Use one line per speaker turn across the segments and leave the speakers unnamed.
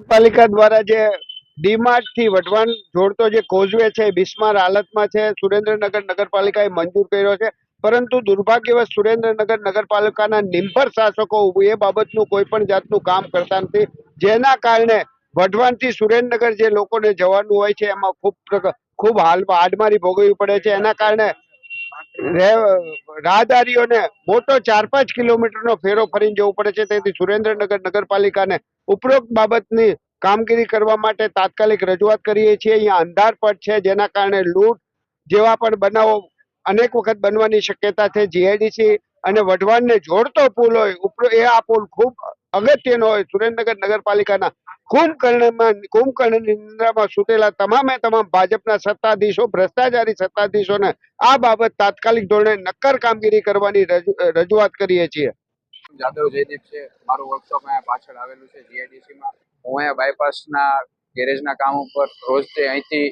પાલિકા દ્વારા જે ડીમાર્ટથી વઢવાણ જોડતો જે કોઝવે છે બિસ્માર હાલતમાં છે. સુરેન્દ્રનગર નગરપાલિકાએ મંજૂર કર્યો છે. પરંતુ દુર્ભાગ્યવશ સુરેન્દ્રનગર નગરપાલિકાના નિંભર શાસકો એ બાબતનું કોઈ પણ જાતનું કામ કરતા નથી. જેના કારણે વઢવાણથી સુરેન્દ્રનગર જે લોકોને જવાનું હોય છે, એમાં ખૂબ ખૂબ હાલ, હાડમારી ભોગવવી પડે છે. એના કારણે રાહદારીઓને મોટો ચાર પાંચ કિલોમીટરનો ફેરો ફરીને જવું પડે છે. તેથી સુરેન્દ્રનગર નગરપાલિકાને ઉપરોક્ત બાબતની કામગીરી કરવા માટે તાત્કાલિક રજૂઆત કરીએ છીએ. અહીંયા અંધારપટ છે, જેના કારણે લૂંટ જેવા પણ બનાવો અનેક વખત બનવાની શક્યતા છે. જીઆઈડીસી અને વઢવાણને જોડતો પુલ હોય, ઉપરો એ આ પુલ ખૂબ અગત્યનો હોય. સુરેન્દ્રનગર નગરપાલિકાના કુંભકર્ણમાં કુંભકર્ણની નિંદ્રામાં સુતેલા તમામે તમામ ભાજપના સત્તાધીશો, ભ્રષ્ટાચારી સત્તાધીશોને આ બાબત તાત્કાલિક ધોરણે નક્કર કામગીરી કરવાની રજૂ- રજૂઆત કરીએ છીએ.
જાદવ જયદીપ છે. મારું વર્કશોપ અહીંયા પાછળ આવેલું છે, જીઆઈડીસીમાં. હું અહીંયા બાયપાસના ગેરેજના કામ ઉપર રોજ તે અહીંથી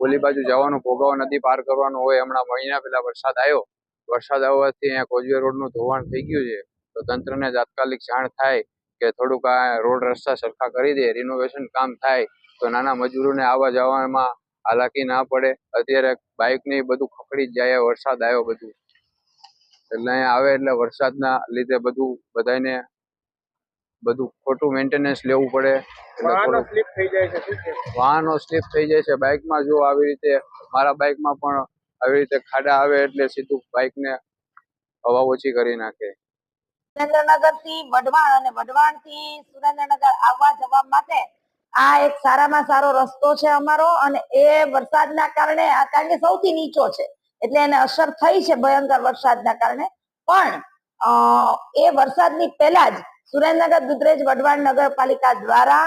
ઓલી બાજુ જવાનું, ભોગાવો નદી પાર કરવાનું હોય, હમણાં મહિના પહેલા વરસાદ આવ્યો. વરસાદ આવવાથી અહીંયા કોજવે રોડનું ધોવાણ થઈ ગયું છે. તો તંત્રને તાત્કાલિક જાણ થાય કે થોડુંક આ રોડ રસ્તા સરખા કરી દે રિનોવેશન કામ થાય તો નાના મજૂરોને આવવા જવામાં હાલાકી ના પડે. અત્યારે બાઇક ને બધું ખખડી જ જાય વરસાદ આવ્યો બધું. એટલે અહીંયા આવે એટલે વરસાદના લીધે બધું બધાને બધું ખોટું મેન્ટેનન્સ લેવું પડે.
સ્લીપ થઈ જાય છે છે
વાહનો સ્લીપ થઈ જાય છે. બાઇકમાં જો આવી રીતે મારા બાઇકમાં પણ આવી રીતે ખાડા આવે એટલે સીધું બાઇકને હવા ઓછી કરી નાખે.
સુરેન્દ્રનગરથી વઢવાણ અને વઢવાણથી સુરેન્દ્રનગર આવવા જવા માટે આ એક સારામાં સારો રસ્તો છે અમારો અને એ વરસાદના કારણે આ કારણ કે સૌથી નીચો છે. એટલે એને અસર થઈ છે ભયંકર વરસાદના કારણે. પણ એ વરસાદની પહેલા જ સુરેન્દ્રનગર, દુધરેજ, વઢવાણ નગરપાલિકા દ્વારા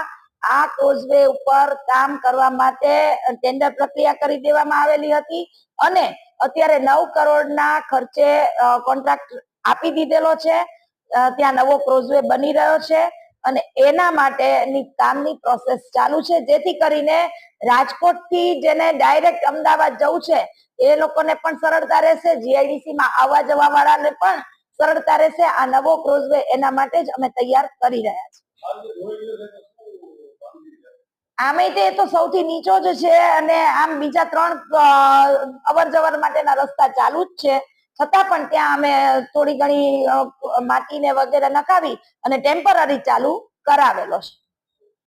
આ કોઝવે ઉપર કામ કરવા માટે ટેન્ડર પ્રક્રિયા કરી દેવામાં આવેલી હતી અને અત્યારે નવ કરોડના ખર્ચે કોન્ટ્રાક્ટ આપી દીધેલો છે. ત્યાં નવો ક્રોઝવે બની રહ્યો છે અને એના માટેની કામની પ્રોસેસ ચાલુ છે. જેથી કરીને રાજકોટથી જેને ડાયરેક્ટ અમદાવાદ જવું છે, એ લોકોને પણ સરળતા રહેશે. જીઆઈડીસી માં આવવા જવા વાળાને પણ સરળતા રહેશે. આ નવો ક્રોઝવે એના માટે જ અમે તૈયાર કરી રહ્યા છીએ. આમે તે તો સૌથી નીચો જ છે અને આમ બીજા ત્રણ અવર જવર માટેના રસ્તા ચાલુ જ છે. છતાં પણ ત્યાં અમે થોડી ઘણી માટીને વગેરે નખાવી અને ટેમ્પરરી ચાલુ કરાવેલો છે.